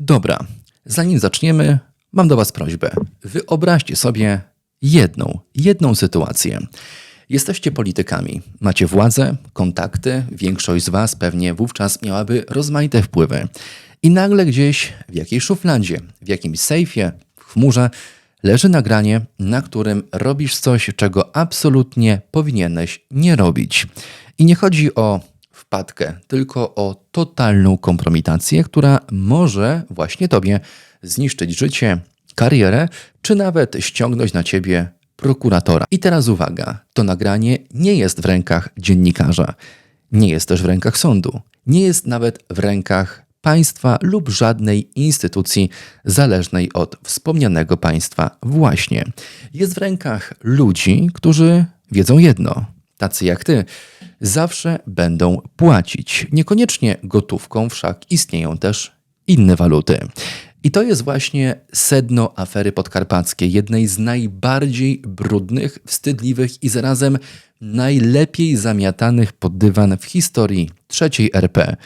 Dobra, zanim zaczniemy, mam do Was prośbę. Wyobraźcie sobie jedną, jedną sytuację. Jesteście politykami, macie władzę, kontakty, większość z Was pewnie wówczas miałaby rozmaite wpływy. I nagle gdzieś w jakiejś szufladzie, w jakimś sejfie, w chmurze leży nagranie, na którym robisz coś, czego absolutnie powinieneś nie robić. I nie chodzi o wpadkę, tylko o totalną kompromitację, która może właśnie tobie zniszczyć życie, karierę, czy nawet ściągnąć na ciebie prokuratora. I teraz uwaga, to nagranie nie jest w rękach dziennikarza, nie jest też w rękach sądu, nie jest nawet w rękach państwa lub żadnej instytucji zależnej od wspomnianego państwa właśnie. Jest w rękach ludzi, którzy wiedzą jedno, tacy jak ty, zawsze będą płacić. Niekoniecznie gotówką, wszak istnieją też inne waluty. I to jest właśnie sedno afery podkarpackiej, jednej z najbardziej brudnych, wstydliwych i zarazem najlepiej zamiatanych pod dywan w historii trzeciej RP.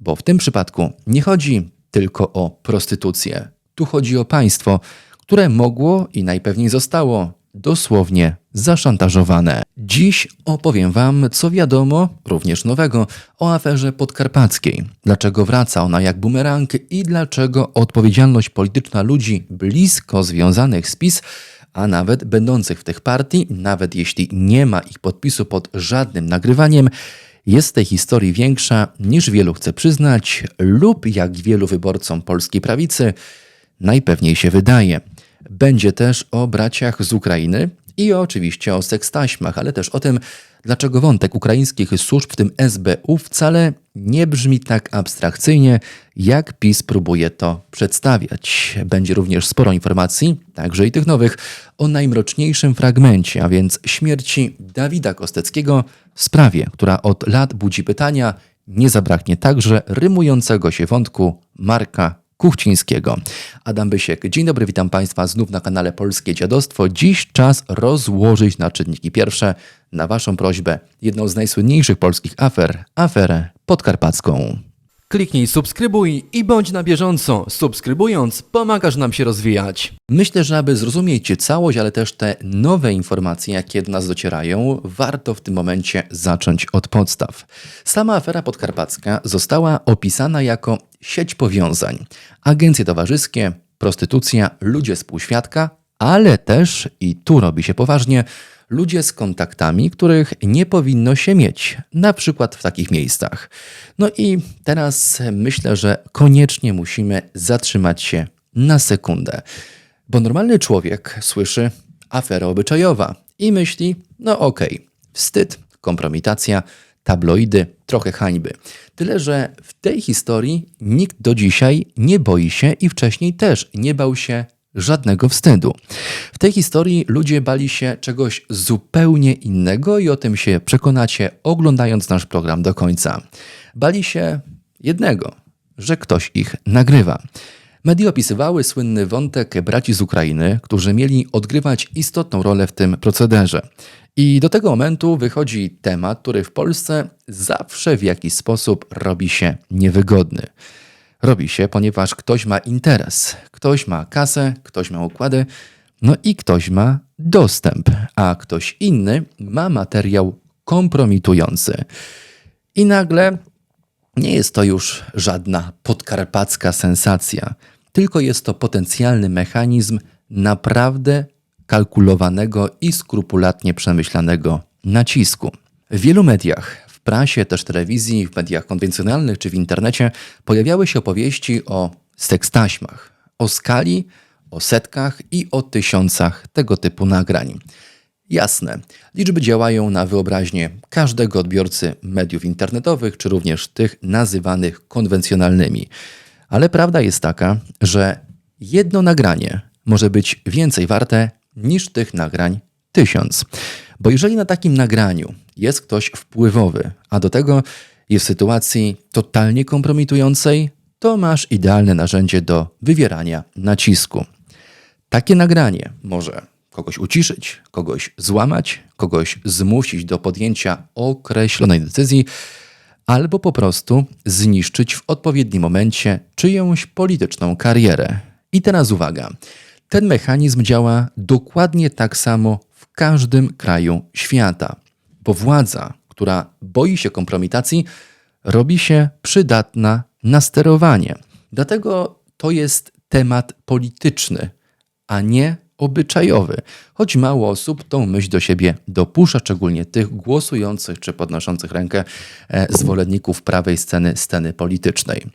Bo w tym przypadku nie chodzi tylko o prostytucję. Tu chodzi o państwo, które mogło i najpewniej zostało dosłownie zaszantażowane. Dziś opowiem Wam, co wiadomo, również nowego, o aferze podkarpackiej. Dlaczego wraca ona jak bumerang i dlaczego odpowiedzialność polityczna ludzi blisko związanych z PiS a nawet będących w tych partii, nawet jeśli nie ma ich podpisu pod żadnym nagrywaniem, jest tej historii większa niż wielu chce przyznać, lub jak wielu wyborcom polskiej prawicy najpewniej się wydaje. Będzie też o braciach z Ukrainy i oczywiście o sekstaśmach, ale też o tym, dlaczego wątek ukraińskich służb, w tym SBU, wcale nie brzmi tak abstrakcyjnie, jak PiS próbuje to przedstawiać. Będzie również sporo informacji, także i tych nowych, o najmroczniejszym fragmencie, a więc śmierci Dawida Kosteckiego w sprawie, która od lat budzi pytania, nie zabraknie także rymującego się wątku Marka Kuchcińskiego. Adam Bysiek, dzień dobry, witam Państwa znów na kanale Polskie Dziadostwo. Dziś czas rozłożyć na czynniki pierwsze na Waszą prośbę jedną z najsłynniejszych polskich afer, aferę podkarpacką. Kliknij subskrybuj i bądź na bieżąco. Subskrybując, pomagasz nam się rozwijać. Myślę, że aby zrozumieć całość, ale też te nowe informacje, jakie do nas docierają, warto w tym momencie zacząć od podstaw. Sama afera podkarpacka została opisana jako sieć powiązań. Agencje towarzyskie, prostytucja, ludzie z półświadka, ale też, i tu robi się poważnie, ludzie z kontaktami, których nie powinno się mieć, na przykład w takich miejscach. No i teraz myślę, że koniecznie musimy zatrzymać się na sekundę, bo normalny człowiek słyszy afera obyczajowa i myśli, no okej, okay, wstyd, kompromitacja, tabloidy, trochę hańby. Tyle, że w tej historii nikt do dzisiaj nie boi się i wcześniej też nie bał się żadnego wstydu. W tej historii ludzie bali się czegoś zupełnie innego i o tym się przekonacie oglądając nasz program do końca. Bali się jednego, że ktoś ich nagrywa. Media opisywały słynny wątek braci z Ukrainy, którzy mieli odgrywać istotną rolę w tym procederze. I do tego momentu wychodzi temat, który w Polsce zawsze w jakiś sposób robi się niewygodny. Robi się, ponieważ ktoś ma interes, ktoś ma kasę, ktoś ma układy, no i ktoś ma dostęp, a ktoś inny ma materiał kompromitujący. I nagle nie jest to już żadna podkarpacka sensacja, tylko jest to potencjalny mechanizm naprawdę kalkulowanego i skrupulatnie przemyślanego nacisku. W wielu mediach prasie, też telewizji, w mediach konwencjonalnych czy w internecie pojawiały się opowieści o sekstaśmach, o skali, o setkach i o tysiącach tego typu nagrań. Jasne, liczby działają na wyobraźnię każdego odbiorcy mediów internetowych, czy również tych nazywanych konwencjonalnymi. Ale prawda jest taka, że jedno nagranie może być więcej warte niż tych nagrań tysiąc. Bo jeżeli na takim nagraniu jest ktoś wpływowy, a do tego jest w sytuacji totalnie kompromitującej, to masz idealne narzędzie do wywierania nacisku. Takie nagranie może kogoś uciszyć, kogoś złamać, kogoś zmusić do podjęcia określonej decyzji, albo po prostu zniszczyć w odpowiednim momencie czyjąś polityczną karierę. I teraz uwaga. Ten mechanizm działa dokładnie tak samo w każdym kraju świata, bo władza, która boi się kompromitacji, robi się przydatna na sterowanie. Dlatego to jest temat polityczny, a nie obyczajowy, choć mało osób tą myśl do siebie dopuszcza, szczególnie tych głosujących czy podnoszących rękę e, zwolenników prawej sceny, sceny politycznej.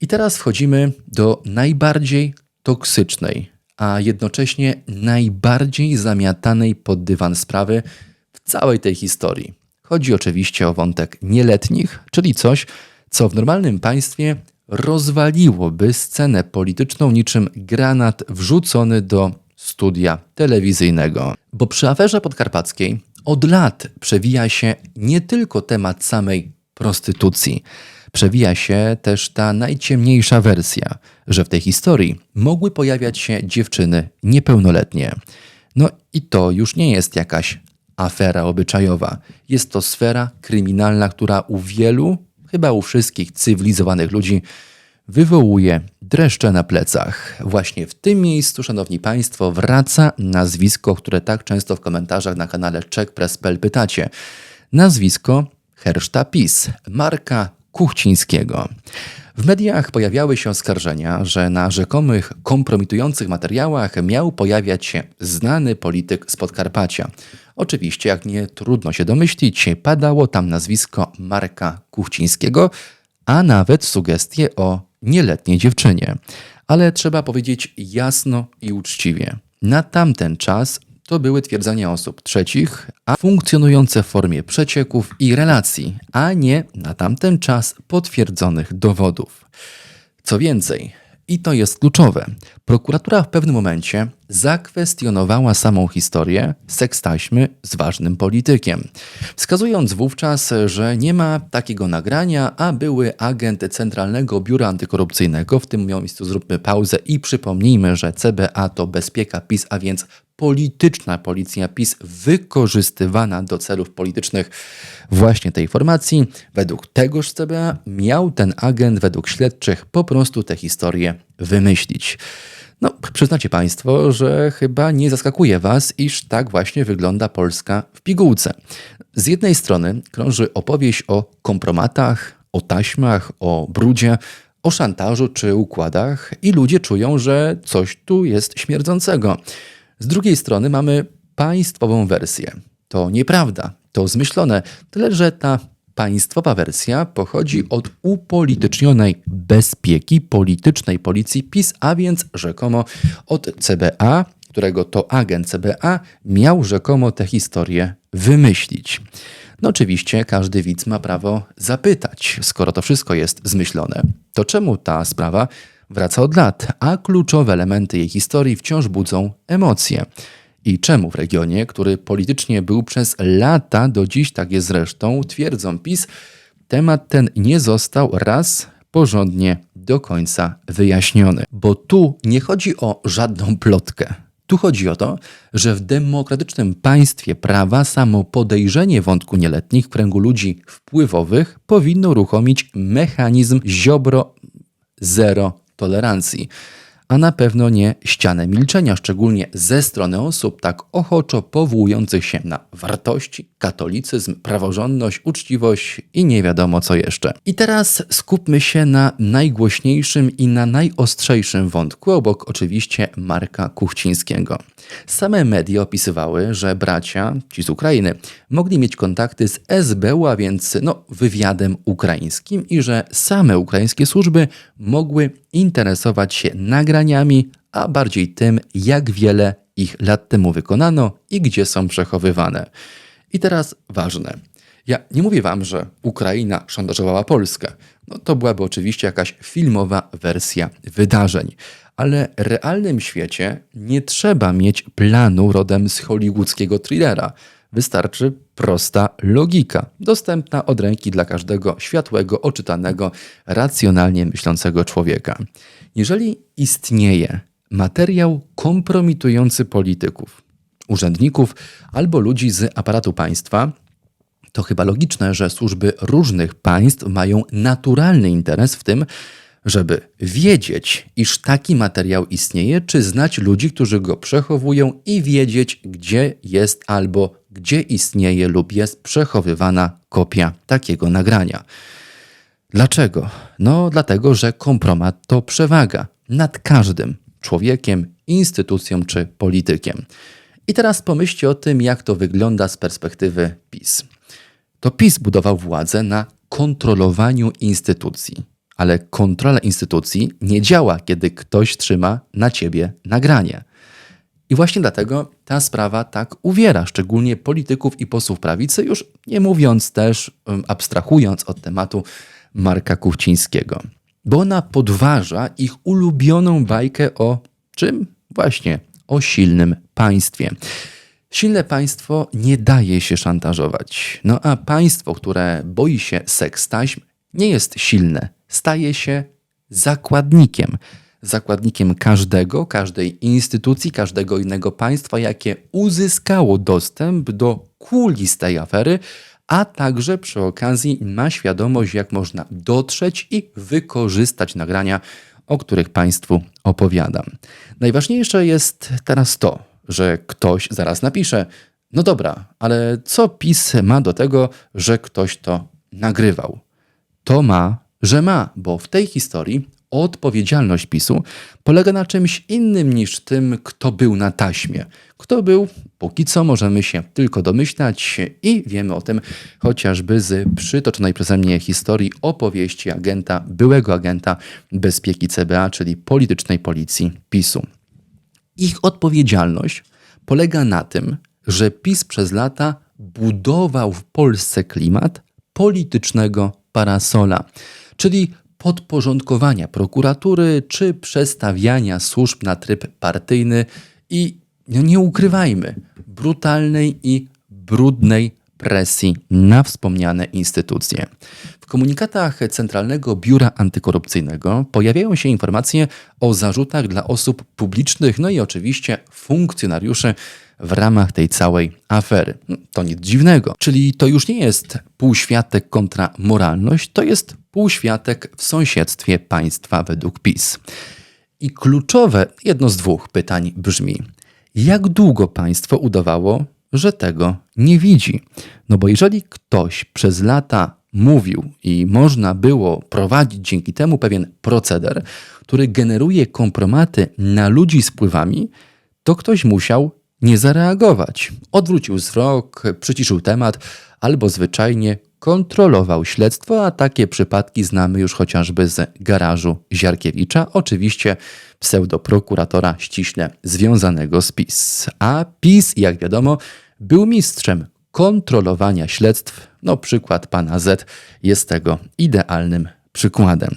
I teraz wchodzimy do najbardziej toksycznej, a jednocześnie najbardziej zamiatanej pod dywan sprawy w całej tej historii. Chodzi oczywiście o wątek nieletnich, czyli coś, co w normalnym państwie rozwaliłoby scenę polityczną niczym granat wrzucony do studia telewizyjnego. Bo przy aferze podkarpackiej od lat przewija się nie tylko temat samej prostytucji, przewija się też ta najciemniejsza wersja, że w tej historii mogły pojawiać się dziewczyny niepełnoletnie. No i to już nie jest jakaś afera obyczajowa. Jest to sfera kryminalna, która u wielu, chyba u wszystkich cywilizowanych ludzi, wywołuje dreszcze na plecach. Właśnie w tym miejscu, szanowni państwo, wraca nazwisko, które tak często w komentarzach na kanale CzechPress.pl pytacie. Nazwisko Herszta PiS, Marka Kuchcińskiego. W mediach pojawiały się oskarżenia, że na rzekomych kompromitujących materiałach miał pojawiać się znany polityk z Podkarpacia. Oczywiście, jak nie trudno się domyślić, padało tam nazwisko Marka Kuchcińskiego, a nawet sugestie o nieletniej dziewczynie. Ale trzeba powiedzieć jasno i uczciwie. Na tamten czas to były twierdzenia osób trzecich, a funkcjonujące w formie przecieków i relacji, a nie na tamten czas potwierdzonych dowodów. Co więcej, i to jest kluczowe. Prokuratura w pewnym momencie zakwestionowała samą historię sekstaśmy z ważnym politykiem, wskazując wówczas, że nie ma takiego nagrania, a były agent Centralnego Biura Antykorupcyjnego. W tym miejscu zróbmy pauzę i przypomnijmy, że CBA to bezpieka PiS, a więc polityczna policja PiS wykorzystywana do celów politycznych właśnie tej formacji. Według tegoż CBA miał ten agent, według śledczych, po prostu tę historię wymyślić. No, przyznacie Państwo, że chyba nie zaskakuje Was, iż tak właśnie wygląda Polska w pigułce. Z jednej strony krąży opowieść o kompromatach, o taśmach, o brudzie, o szantażu czy układach i ludzie czują, że coś tu jest śmierdzącego. Z drugiej strony mamy państwową wersję. To nieprawda, to zmyślone, tyle że ta państwowa wersja pochodzi od upolitycznionej bezpieki politycznej policji PiS, a więc rzekomo od CBA, którego to agent CBA miał rzekomo tę historię wymyślić. No oczywiście każdy widz ma prawo zapytać, skoro to wszystko jest zmyślone, to czemu ta sprawa wraca od lat, a kluczowe elementy jej historii wciąż budzą emocje. I czemu w regionie, który politycznie był przez lata, do dziś tak jest zresztą, twierdzą PiS, temat ten nie został raz porządnie do końca wyjaśniony. Bo tu nie chodzi o żadną plotkę. Tu chodzi o to, że w demokratycznym państwie prawa samo podejrzenie wątku nieletnich w kręgu ludzi wpływowych powinno uruchomić mechanizm ziobro zero tolerancji, a na pewno nie ścianę milczenia, szczególnie ze strony osób tak ochoczo powołujących się na wartości, katolicyzm, praworządność, uczciwość i nie wiadomo co jeszcze. I teraz skupmy się na najgłośniejszym i na najostrzejszym wątku, obok oczywiście Marka Kuchcińskiego. Same media opisywały, że bracia, ci z Ukrainy, mogli mieć kontakty z SBU, a więc no, wywiadem ukraińskim i że same ukraińskie służby mogły interesować się nagraniami, a bardziej tym, jak wiele ich lat temu wykonano i gdzie są przechowywane. I teraz ważne. Ja nie mówię wam, że Ukraina szantażowała Polskę. No to byłaby oczywiście jakaś filmowa wersja wydarzeń. Ale w realnym świecie nie trzeba mieć planu rodem z hollywoodzkiego thrillera. Wystarczy prosta logika, dostępna od ręki dla każdego światłego, oczytanego, racjonalnie myślącego człowieka. Jeżeli istnieje materiał kompromitujący polityków, urzędników albo ludzi z aparatu państwa, To chyba logiczne, że służby różnych państw mają naturalny interes w tym, żeby wiedzieć, iż taki materiał istnieje, czy znać ludzi, którzy go przechowują i wiedzieć, gdzie jest albo gdzie istnieje lub jest przechowywana kopia takiego nagrania. Dlaczego? No, dlatego, że kompromat to przewaga nad każdym człowiekiem, instytucją czy politykiem. I teraz pomyślcie o tym, jak to wygląda z perspektywy PiS. To PiS budował władzę na kontrolowaniu instytucji, ale kontrola instytucji nie działa, kiedy ktoś trzyma na ciebie nagranie. I właśnie dlatego ta sprawa tak uwiera, szczególnie polityków i posłów prawicy, już nie mówiąc też, abstrahując od tematu Marka Kuchcińskiego. Bo ona podważa ich ulubioną bajkę o czym? Właśnie o silnym państwie. Silne państwo nie daje się szantażować. No a państwo, które boi się sekstaśm, nie jest silne, staje się zakładnikiem. Zakładnikiem każdego, każdej instytucji, każdego innego państwa, jakie uzyskało dostęp do kuli z tej afery, a także przy okazji ma świadomość, jak można dotrzeć i wykorzystać nagrania, o których Państwu opowiadam. Najważniejsze jest teraz to, że ktoś zaraz napisze: No dobra, ale co PiS ma do tego, że ktoś to nagrywał? To ma, że ma, bo w tej historii odpowiedzialność PiSu polega na czymś innym niż tym, kto był na taśmie. Kto był, póki co możemy się tylko domyślać i wiemy o tym chociażby z przytoczonej przeze mnie historii opowieści agenta, byłego agenta bezpieki CBA, czyli politycznej policji PiSu. Ich odpowiedzialność polega na tym, że PiS przez lata budował w Polsce klimat politycznego parasola, czyli podporządkowania prokuratury czy przestawiania służb na tryb partyjny i no nie ukrywajmy, brutalnej i brudnej presji na wspomniane instytucje. W komunikatach Centralnego Biura Antykorupcyjnego pojawiają się informacje o zarzutach dla osób publicznych, no i oczywiście funkcjonariuszy w ramach tej całej afery. To nic dziwnego. Czyli to już nie jest półświatek kontra moralność, to jest półświatek w sąsiedztwie państwa według PiS. I kluczowe jedno z dwóch pytań brzmi: jak długo państwo udawało, że tego nie widzi? No bo jeżeli ktoś przez lata mówił i można było prowadzić dzięki temu pewien proceder, który generuje kompromaty na ludzi z wpływami, to ktoś musiał nie zareagować. Odwrócił wzrok, przyciszył temat albo zwyczajnie kontrolował śledztwo, a takie przypadki znamy już chociażby z garażu Ziarkiewicza, oczywiście pseudoprokuratora ściśle związanego z PiS. A PiS, jak wiadomo, był mistrzem kontrolowania śledztw. No, przykład pana Z jest tego idealnym przykładem.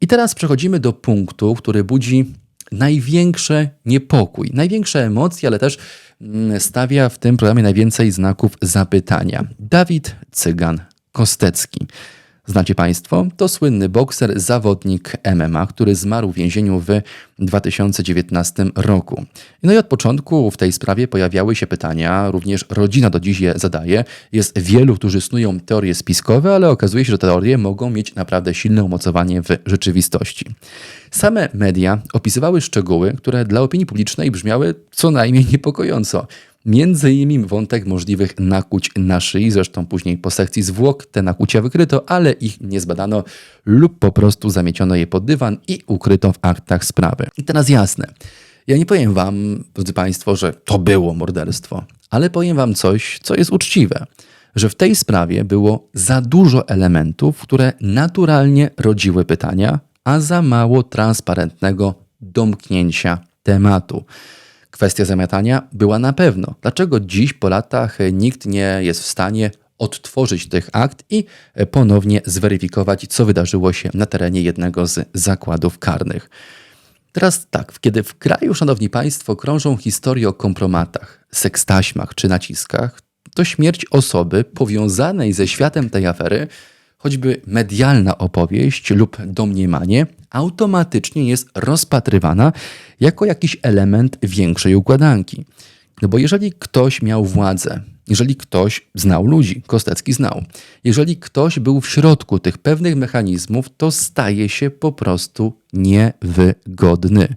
I teraz przechodzimy do punktu, który budzi największy niepokój, największe emocje, ale też mm, stawia w tym programie najwięcej znaków zapytania. Dawid Cygan Kostecki. Znacie Państwo? To słynny bokser, zawodnik MMA, który zmarł w więzieniu w 2019 roku. No i od początku w tej sprawie pojawiały się pytania, również rodzina do dziś je zadaje. Jest wielu, którzy snują teorie spiskowe, ale okazuje się, że teorie mogą mieć naprawdę silne umocowanie w rzeczywistości. Same media opisywały szczegóły, które dla opinii publicznej brzmiały co najmniej niepokojąco. Między innymi wątek możliwych nakłuć na szyi, zresztą później po sekcji zwłok te nakłucia wykryto, ale ich nie zbadano lub po prostu zamieciono je pod dywan i ukryto w aktach sprawy. I teraz jasne, ja nie powiem wam, drodzy Państwo, że to było morderstwo, ale powiem wam coś, co jest uczciwe, że w tej sprawie było za dużo elementów, które naturalnie rodziły pytania, a za mało transparentnego domknięcia tematu. Kwestia zamiatania była na pewno. Dlaczego dziś po latach nikt nie jest w stanie odtworzyć tych akt i ponownie zweryfikować, co wydarzyło się na terenie jednego z zakładów karnych? Teraz tak, kiedy w kraju, szanowni państwo, krążą historie o kompromatach, sekstaśmach czy naciskach, to śmierć osoby powiązanej ze światem tej afery choćby medialna opowieść lub domniemanie automatycznie jest rozpatrywana jako jakiś element większej układanki. No bo jeżeli ktoś miał władzę, jeżeli ktoś znał ludzi, Kostecki znał, jeżeli ktoś był w środku tych pewnych mechanizmów, to staje się po prostu niewygodny.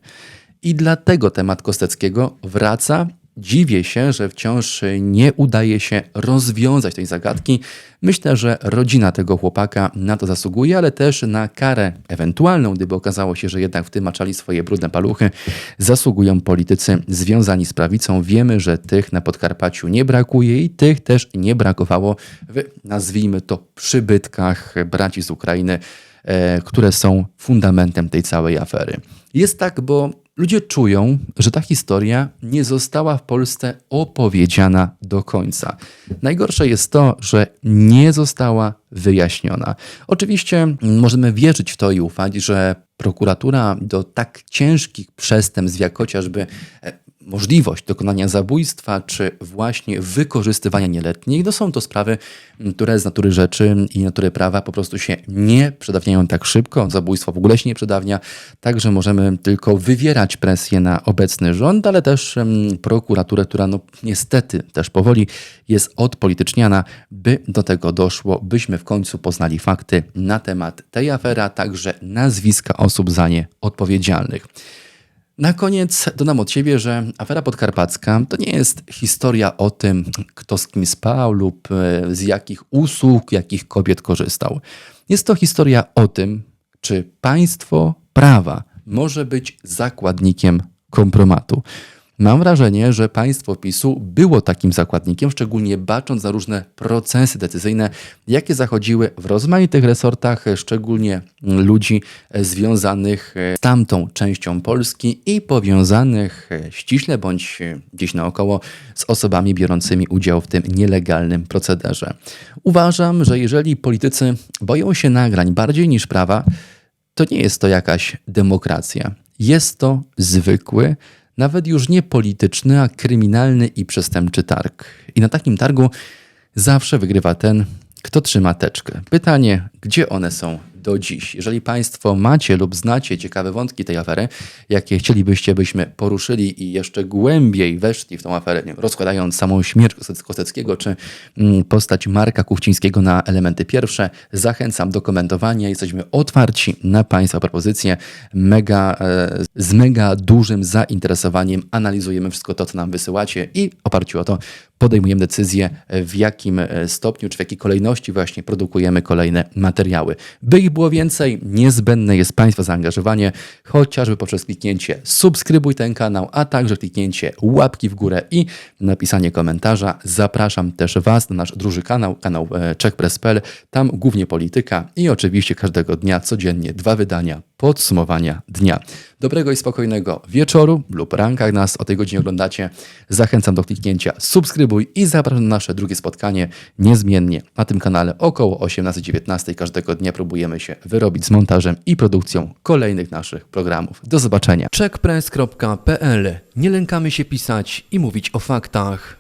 I dlatego temat Kosteckiego wraca. Dziwię się, że wciąż nie udaje się rozwiązać tej zagadki. Myślę, że rodzina tego chłopaka na to zasługuje, ale też na karę ewentualną, gdyby okazało się, że jednak w tym maczali swoje brudne paluchy, zasługują politycy związani z prawicą. Wiemy, że tych na Podkarpaciu nie brakuje i tych też nie brakowało w, nazwijmy to, przybytkach braci z Ukrainy, e, które są fundamentem tej całej afery. Jest tak, bo ludzie czują, że ta historia nie została w Polsce opowiedziana do końca. Najgorsze jest to, że nie została wyjaśniona. Oczywiście możemy wierzyć w to i ufać, że prokuratura do tak ciężkich przestępstw, jak chociażby e, możliwość dokonania zabójstwa, czy właśnie wykorzystywania nieletnich, no są to sprawy, które z natury rzeczy i natury prawa po prostu się nie przedawniają tak szybko. Zabójstwo w ogóle się nie przedawnia, także możemy tylko wywierać presję na obecny rząd, ale też prokuraturę, która no niestety też powoli jest odpolityczniana, by do tego doszło, byśmy w końcu poznali fakty na temat tej afery, a także nazwiska osób za nie odpowiedzialnych. Na koniec dodam od siebie, że afera podkarpacka to nie jest historia o tym, kto z kim spał lub e, z jakich usług, jakich kobiet korzystał. Jest to historia o tym, czy państwo prawa może być zakładnikiem kompromatu. Mam wrażenie, że państwo PiSu było takim zakładnikiem, szczególnie bacząc na różne procesy decyzyjne, jakie zachodziły w rozmaitych resortach, szczególnie ludzi związanych z tamtą częścią Polski i powiązanych ściśle bądź gdzieś naokoło z osobami biorącymi udział w tym nielegalnym procederze. Uważam, że jeżeli politycy boją się nagrań bardziej niż prawa, to nie jest to jakaś demokracja. Jest to zwykły, nawet już nie polityczny, a kryminalny i przestępczy targ. I na takim targu zawsze wygrywa ten, kto trzyma teczkę. Pytanie, gdzie one są do dziś? Jeżeli Państwo macie lub znacie ciekawe wątki tej afery, jakie chcielibyście, byśmy poruszyli i jeszcze głębiej weszli w tą aferę, wiem, rozkładając samą śmierć Kosteckiego czy mm, postać Marka Kuchcińskiego na elementy pierwsze, zachęcam do komentowania. Jesteśmy otwarci na Państwa propozycje. Mega, e, z mega dużym zainteresowaniem analizujemy wszystko to, co nam wysyłacie i oparciu o to podejmujemy decyzję, w jakim e, stopniu czy w jakiej kolejności właśnie produkujemy kolejne materiały. By ich było więcej, niezbędne jest Państwa zaangażowanie, chociażby poprzez kliknięcie subskrybuj ten kanał, a także kliknięcie łapki w górę i napisanie komentarza. Zapraszam też Was na nasz druży kanał, kanał e, czechpress.pl, tam głównie polityka i oczywiście każdego dnia, codziennie dwa wydania podsumowania dnia. Dobrego i spokojnego wieczoru lub ranka, jak nas o tej godzinie oglądacie. Zachęcam do kliknięcia subskrybuj i zapraszam na nasze drugie spotkanie niezmiennie na tym kanale około 18-19 każdego dnia próbujemy się wyrobić z montażem i produkcją kolejnych naszych programów. Do zobaczenia. checkpress.pl Nie lękamy się pisać i mówić o faktach.